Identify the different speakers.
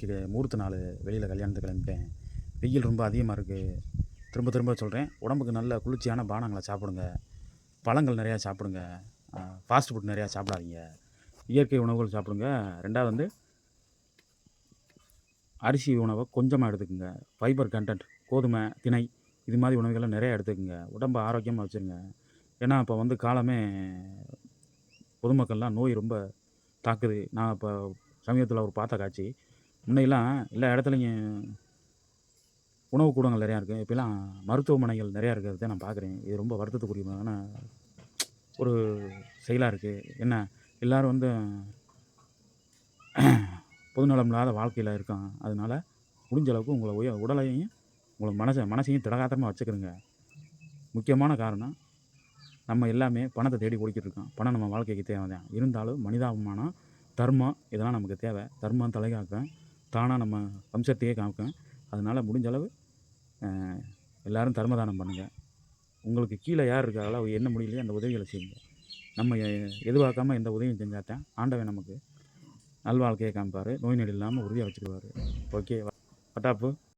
Speaker 1: இன்றைக்கி முகூர்த்த நாள் வெளியில் கல்யாணத்துக்கு கிளம்பிட்டேன். வெயில் ரொம்ப அதிகமாக இருக்குது திரும்ப திரும்ப சொல்கிறேன் உடம்புக்கு நல்ல குளிர்ச்சியான பானங்களை சாப்பிடுங்க. பழங்கள் நிறையா சாப்பிடுங்க. ஃபாஸ்ட் ஃபுட் நிறையா சாப்பிடாதீங்க. இயற்கை உணவுகள் சாப்பிடுங்க. ரெண்டாவது வந்து அரிசி உணவை கொஞ்சமாக எடுத்துக்கோங்க. ஃபைபர் கண்டென்ட் கோதுமை திணை இது மாதிரி உணவுகளை நிறையா எடுத்துக்கோங்க. உடம்பை ஆரோக்கியமாக வச்சுருங்க. ஏன்னா இப்போ வந்து காலமே பொதுமக்கள்லாம் நோய் ரொம்ப தாக்குது. நான் இப்போ சமீபத்தில் ஒரு பார்த்த காட்சி. முன்னையெல்லாம் எல்லா இடத்துலையும் உணவு கூடங்கள் நிறையா இருக்குது. இப்போலாம் மருத்துவமனைகள் நிறையா இருக்கிறத நான் பார்க்குறேன். இது ரொம்ப வருத்தத்துக்குரியமான ஒரு செயலாக இருக்குது. என்ன எல்லோரும் வந்து பொதுநலம் இல்லாத வாழ்க்கையில் இருக்கான் அதனால முடிஞ்ச அளவுக்கு உங்களை உய உடலையும் உங்களை மனசை மனசையும் திடகாத்திரமாக வச்சுக்கிறோங்க. முக்கியமான காரணம் நம்ம எல்லாமே பணத்தை தேடி ஓடிக்கிட்டு இருக்கோம். பணம் நம்ம வாழ்க்கைக்கு தேவை தான் இருந்தாலும் மனிதாபிமானம் தர்மம் இதெல்லாம் நமக்கு தேவை. தர்மம் தலைகாக்கம். தானாக நம்ம வம்சத்தையே காமிக்கும். அதனால் முடிஞ்ச அளவு எல்லோரும் தர்மதானம் பண்ணுங்கள் உங்களுக்கு கீழே யார் இருக்காங்களோ அவங்க என்ன முடியலையோ அந்த உதவிகளை செய்யுங்க. நம்ம எ- எதிர்பார்க்காம எந்த உதவியும் செஞ்சாதான் ஆண்டவன் நமக்கு நல்வாழ்க்கையை காமிப்பார். நோய் நொடி இல்லாமல் உறுதியாக வச்சுக்குவார். ஓகே பட்டாப்பு